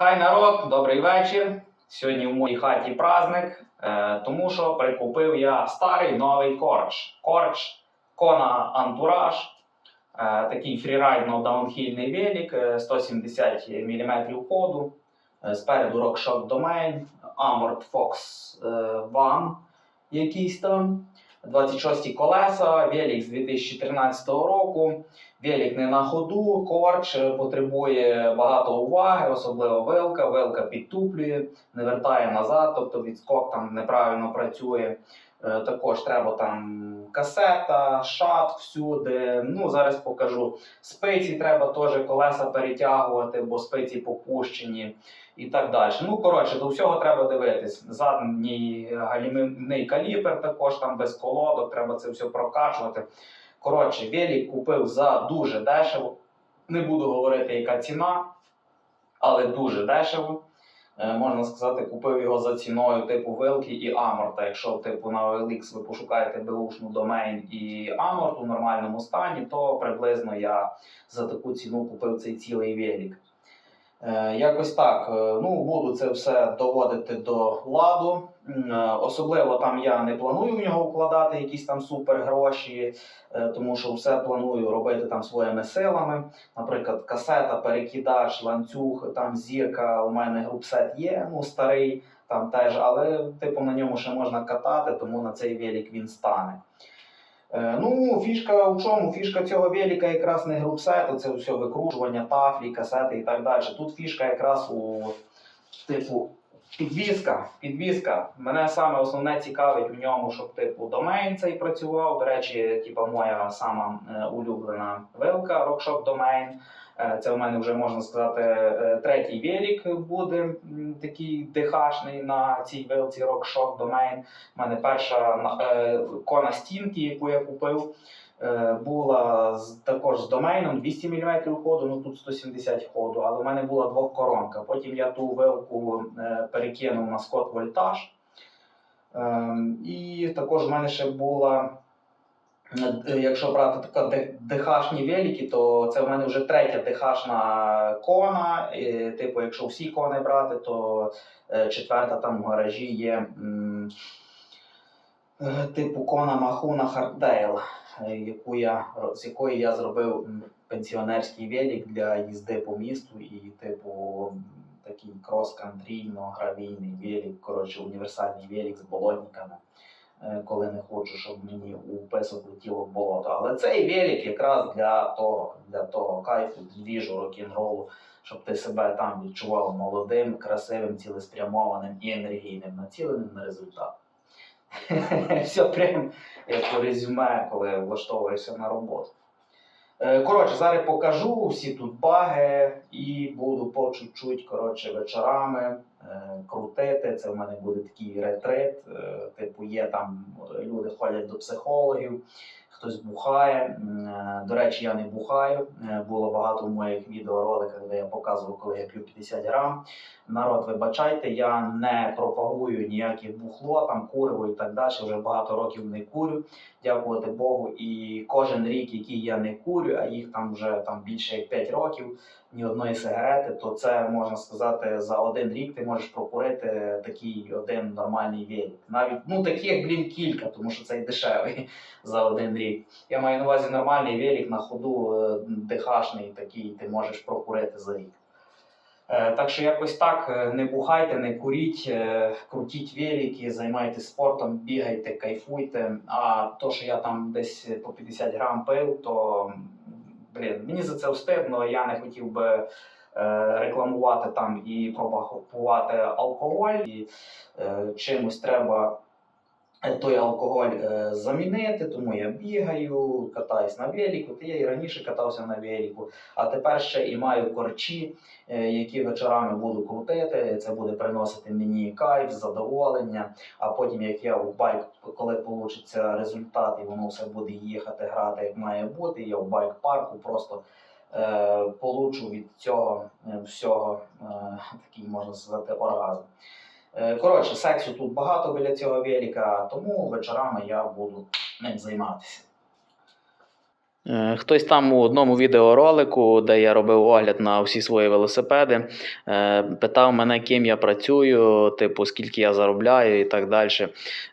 Хай народ, добрий вечір. Сьогодні в моїй хаті праздник, е, тому що прикупив я старий новий корч. Корч Kona Антураж. Е, такий фрірайдно-даунхільний велик, е, 170 мм ходу. Е, спереду RockShox Domain, Armored Fox е, якийсь там. 26 колеса, велик з 2013 року. Велик не на ходу, корч е, потребує багато уваги, особливо вилка. Вилка підтуплює, не вертає назад, тобто відскок там неправильно працює. Е, Також треба там касета, шат всюди. Ну, зараз покажу. Спиці треба теж колеса перетягувати, бо спиці попущені і так далі. Ну, коротше, до всього треба дивитись. Задній галімний каліпер також там без колодок, треба це все прокачувати. Коротше, велик купив за дуже дешево. Не буду говорити, яка ціна, але дуже дешево. Е, Можна сказати, купив його за ціною типу вилки і аморта. Якщо типу на OLX ви пошукаєте беушну домен і аморт у нормальному стані, то приблизно я за таку ціну купив цей цілий велик. Е, Якось так. Е, Ну, буду це все доводити до ладу. Е, Особливо там я не планую в нього вкладати якісь там супер гроші, е, тому що все планую робити там своїми силами. Наприклад, касета, перекидач, ланцюг, там зірка. У мене групсет є, ну старий там теж, але типу на ньому ще можна катати, тому на цей велик він стане. Е, Ну, фішка в чому? Фішка цього велика якраз не групсети, це все викручування, тафлі, касети і так далі. Тут фішка якраз у типу підвізка. Підвізка. Мене саме основне цікавить в ньому, щоб типу домейн цей працював. До речі, типу, моя сама е, улюблена вилка Domain. Е, Це в мене вже можна сказати е, третій велик буде такий дихашний на цій вилці RockShox Domain. У мене перша на- е, кона стінки, яку я купив, була з, також з домейном 200 мм ходу, ну тут 170 ходу, але в мене була двохкоронка. Потім я ту вилку е, перекинув на Scott Voltage. Ем, І також в мене ще була. е, Якщо брати така дехашні велики, то це в мене вже третя дехашна кона. Типу, якщо всі кони брати, то е, четверта там в гаражі є е, типу кона Махуна Хардейл, е, яку я, з якої я зробив пенсіонерський велик для їзди по місту і типу такий крос-кантрійно гравійний велик, коротше, універсальний велик з болотниками. е, Коли не хочу, щоб мені у песок летіло в болото. Але цей велик якраз для того, для того кайфу, двіжу, рок-н-ролу, щоб ти себе там відчував молодим, красивим, цілеспрямованим і енергійним, націленим на результат. Все прям як у резюме, коли влаштовуєшся на роботу. Е, Коротше, зараз покажу всі тут баги і буду по чуть-чуть коротше, вечорами е, крутити. Це в мене буде такий ретрит. Е, типу, є там е, люди ходять до психологів, хтось бухає. Е, До речі, я не бухаю. Е, Було багато в моїх відеороликах, де я показував, коли я п'ю 50 грам. Народ, вибачайте, я не пропагую ніяке бухло, там куриво і так далі. Вже багато років не курю, дякувати Богу. І кожен рік, який я не курю, а їх там вже там більше як 5 років, ні одної сигарети, то це можна сказати за один рік ти можеш прокурити такий один нормальний велик. Навіть ну таких, блін, кілька, тому що цей дешевий за один рік. Я маю на увазі нормальний велик на ходу, е, дихашний такий, ти можеш прокурити за рік. Е, Так що якось так, е, не бухайте, не куріть, крутіть велики, займайтесь спортом, бігайте, кайфуйте. А то, що я там десь по 50 грам пив, то блін, мені за це встидно. Я не хотів би е, рекламувати там і пропагувати алкоголь. І е, чимось треба той алкоголь е, замінити, тому я бігаю, катаюсь на велику. Та я і раніше катався на велику, а тепер ще і маю корчі, е, які вечорами буду крутити. Це буде приносити мені кайф, задоволення. А потім, як я в байк, коли вийде результат, і воно все буде їхати, грати як має бути, я в байк-парку просто. Е, получу від цього е, всього е, такий можна сказати оргазм. Е, Коротше, сексу тут багато біля цього велика, тому вечорами я буду ним займатися. Е, Хтось там у одному відеоролику, де я робив огляд на всі свої велосипеди, е, питав мене, ким я працюю, типу, скільки я заробляю і так далі.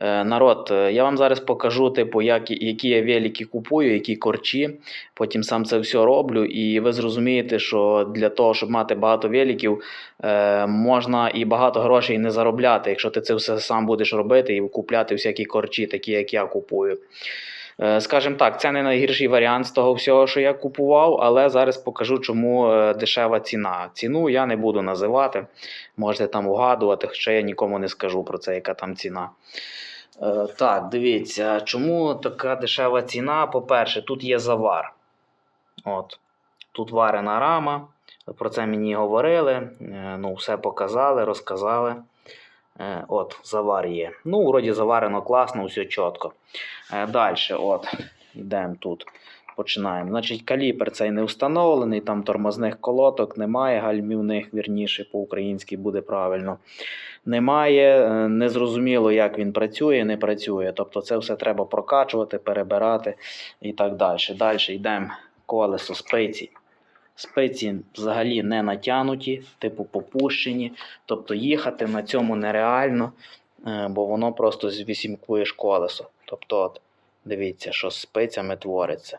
Е, Народ, я вам зараз покажу, типу, як, які я велики купую, які корчі. Потім сам це все роблю, і ви зрозумієте, що для того, щоб мати багато великів, можна і багато грошей не заробляти, якщо ти це все сам будеш робити і купляти всякі корчі, такі як я купую. Е, Скажімо так, це не найгірший варіант з того всього, що я купував, але зараз покажу, чому е, дешева ціна. Ціну я не буду називати, можете там угадувати, хоча я нікому не скажу про це, яка там ціна. Е, Так, дивіться, чому така дешева ціна? По-перше, тут є завар. От. Тут варена рама. Про це мені говорили. Ну, все показали, розказали. Е, От, завар є. Ну, вроді заварено класно, все чітко. Далі, от, йдемо тут. Починаємо. Значить, каліпер цей не встановлений, там тормозних колоток немає, гальмівних, вірніше, по-українськи буде правильно. Немає, е, незрозуміло, як він працює, не працює. Тобто це все треба прокачувати, перебирати і так далі. Далі йдемо колесо спиці. Спиці взагалі не натягнуті, типу попущені. Тобто їхати на цьому нереально, е, бо воно просто звісімкуєш колесо. Тобто, от, дивіться, що з спицями твориться.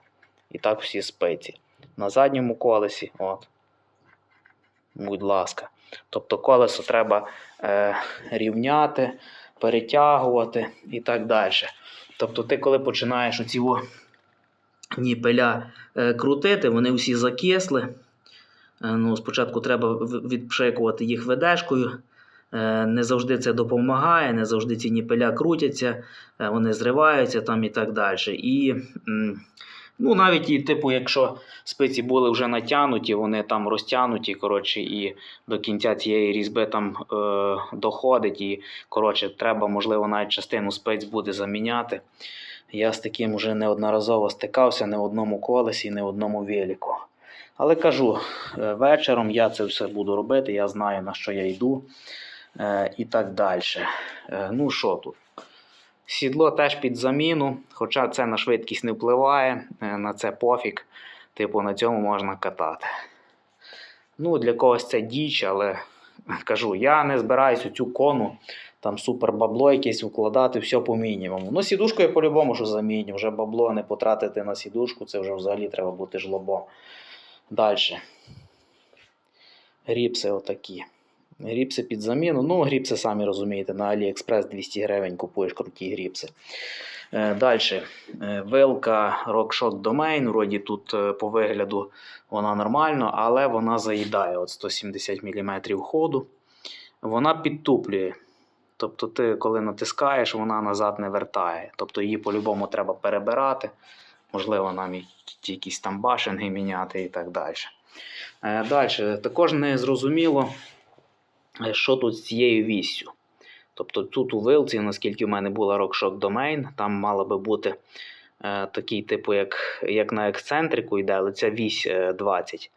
І так всі спиці. На задньому колесі, от. Будь ласка. Тобто колесо треба е, рівняти, перетягувати і так далі. Тобто, ти, коли починаєш оці ніпеля е, крутити, вони всі закисли. Е, ну, спочатку треба відпшикувати їх ведешкою. Е, Не завжди це допомагає, не завжди ці ніпеля крутяться, вони зриваються там і так далі. І ну, навіть і, типу, якщо спиці були вже натягнуті, вони там розтягнуті, коротше, і до кінця цієї різьби там е, доходить, і коротше, треба, можливо, навіть частину спиць буде заміняти. Я з таким вже неодноразово стикався не в одному колесі, не в одному велику. Але кажу, е, вечором я це все буду робити, я знаю на що я йду е, і так далі. Е, ну що тут? Сідло теж під заміну, хоча це на швидкість не впливає, на це пофіг. Типу на цьому можна катати. Ну, для когось це діч, але кажу, я не збираюсь у цю кону там супер бабло якесь укладати, все по мінімуму. Ну, сідушку я по-любому що заміню. Вже бабло не потратити на сідушку, це вже взагалі треба бути жлобом. Далі. Ріпси отакі. Гріпси під заміну. Ну, гріпси, самі розумієте, на AliExpress 200 гривень купуєш круті гріпси. Е, Далі. Вилка RockShox Domain. Вроді тут е, по вигляду вона нормально, але вона заїдає от 170 мм ходу. Вона підтуплює. Тобто, ти, коли натискаєш, вона назад не вертає. Тобто її по-любому треба перебирати. Можливо, нам якісь там башенги міняти і так далі. Далі, також не зрозуміло, е, що тут з цією віссю. Тобто тут у вилці, наскільки в мене була RockShox Domain, там мало би бути е, такий, типу, як, як на ексцентрику йде, але ця вісь е, 20.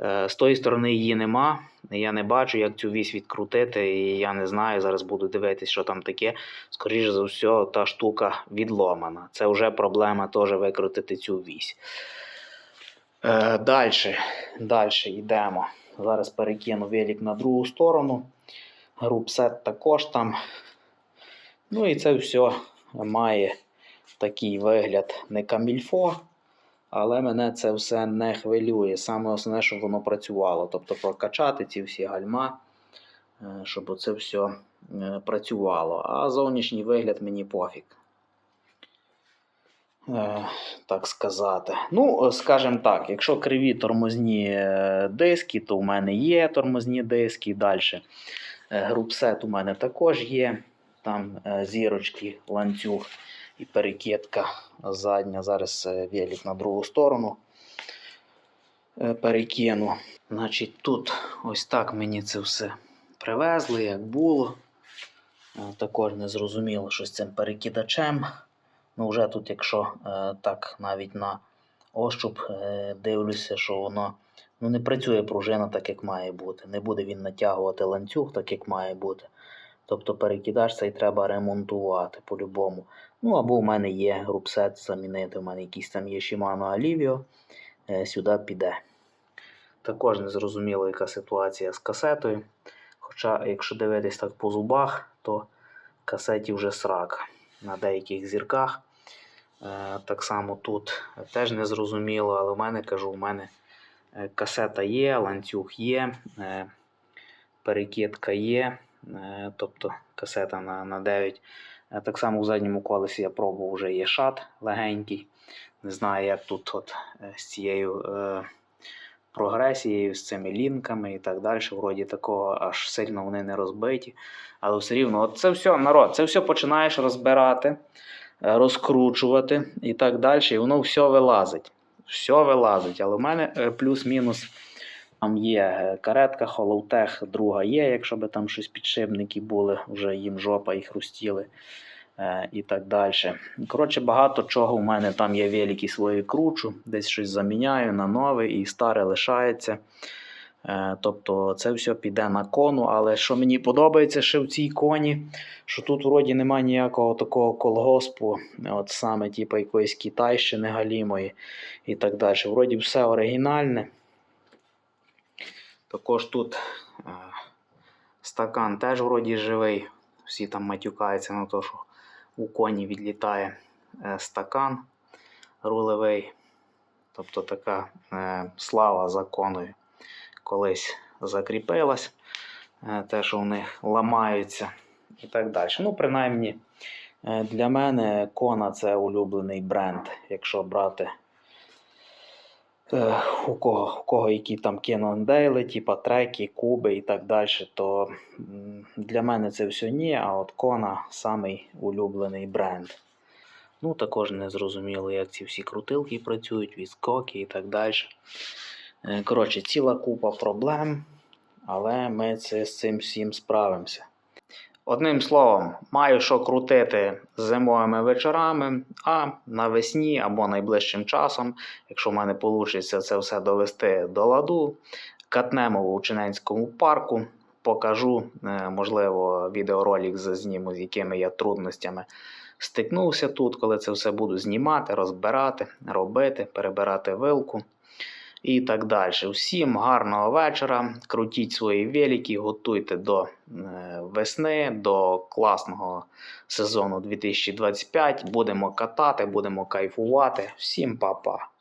Е, з тої сторони її нема. Я не бачу, як цю вісь відкрутити, і я не знаю. Зараз буду дивитися, що там таке. Скоріше за все, та штука відломана. Це вже проблема теж викрутити цю вісь. Е, далі, йдемо. Зараз перекину велик на другу сторону. Групсет також там. Ну і це все має такий вигляд не камільфо. Але мене це все не хвилює. Саме основне, щоб воно працювало. Тобто прокачати ці всі гальма, е, щоб це все е, працювало. А зовнішній вигляд мені пофіг. Е, Так сказати. Ну, скажімо так, якщо криві тормозні е, диски, то в мене є тормозні диски. Далі групсет у мене також є. Там е, зірочки, ланцюг і перекидка задня. Зараз е, велик на другу сторону е, перекину. Значить, тут ось так мені це все привезли, як було. Е, Також не зрозуміло, що з цим перекидачем. Ну, вже тут, якщо е, так навіть на ощуп е, дивлюся, що воно ну, не працює пружина так, як має бути. Не буде він натягувати ланцюг так, як має бути. Тобто перекидач цей треба ремонтувати по-любому. Ну, або в мене є групсет замінити, у мене якийсь там є Shimano Alivio, е, сюди піде. Також не зрозуміло, яка ситуація з касетою. Хоча, якщо дивитись так по зубах, то касеті вже срак на деяких зірках. Е, так само тут теж не зрозуміло, але в мене кажу, у мене е, касета є, ланцюг є, е, перекидка є, тобто касета на, на 9. Е, Так само в задньому колесі я пробував, вже є шат легенький. Не знаю, як тут от, з цією прогресією, з цими лінками і так далі. Вроді такого аж сильно вони не розбиті. Але все рівно, от це все, народ, це все починаєш розбирати, розкручувати і так далі. І воно все вилазить. Все вилазить. Але в мене е, плюс-мінус. Там є е, каретка, холовтех, друга є, якщо би там щось підшипники були, вже їм жопа і хрустіли е, і так далі. Коротше, багато чого в мене там є великі свої кручу, десь щось заміняю на нове і старе лишається. Е, Тобто це все піде на кону, але що мені подобається ще в цій коні, що тут вроді немає ніякого такого колгоспу, от саме типу якоїсь китайщини галімої і так далі. Вроді все оригінальне. Також тут е, стакан теж вроді живий. Всі там матюкаються на те, що у коні відлітає е, стакан рулевий. Тобто така слава законою колись закріпилась. Е, те, що вони ламаються і так далі. Ну, принаймні, е, для мене Кона це улюблений бренд, якщо брати е, у кого, у кого які там Кінондейли, типа треки, куби і так далі, то для мене це все ні, а от Кона самий улюблений бренд. Ну, також не зрозуміло, як ці всі крутилки працюють, відскоки і так далі. Е, Коротше, ціла купа проблем, але ми це, з цим всім справимося. Одним словом, маю що крутити зимовими вечорами, а навесні або найближчим часом, якщо в мене вийде це все довести до ладу, катнемо в Учененському парку, покажу, е, можливо, відеоролик з- зніму, з якими я трудностями стикнувся тут, коли це все буду знімати, розбирати, робити, перебирати вилку і так далі. Всім гарного вечора. Крутіть свої велики, готуйте до е, весни, до класного сезону 2025. Будемо катати, будемо кайфувати. Всім па-па!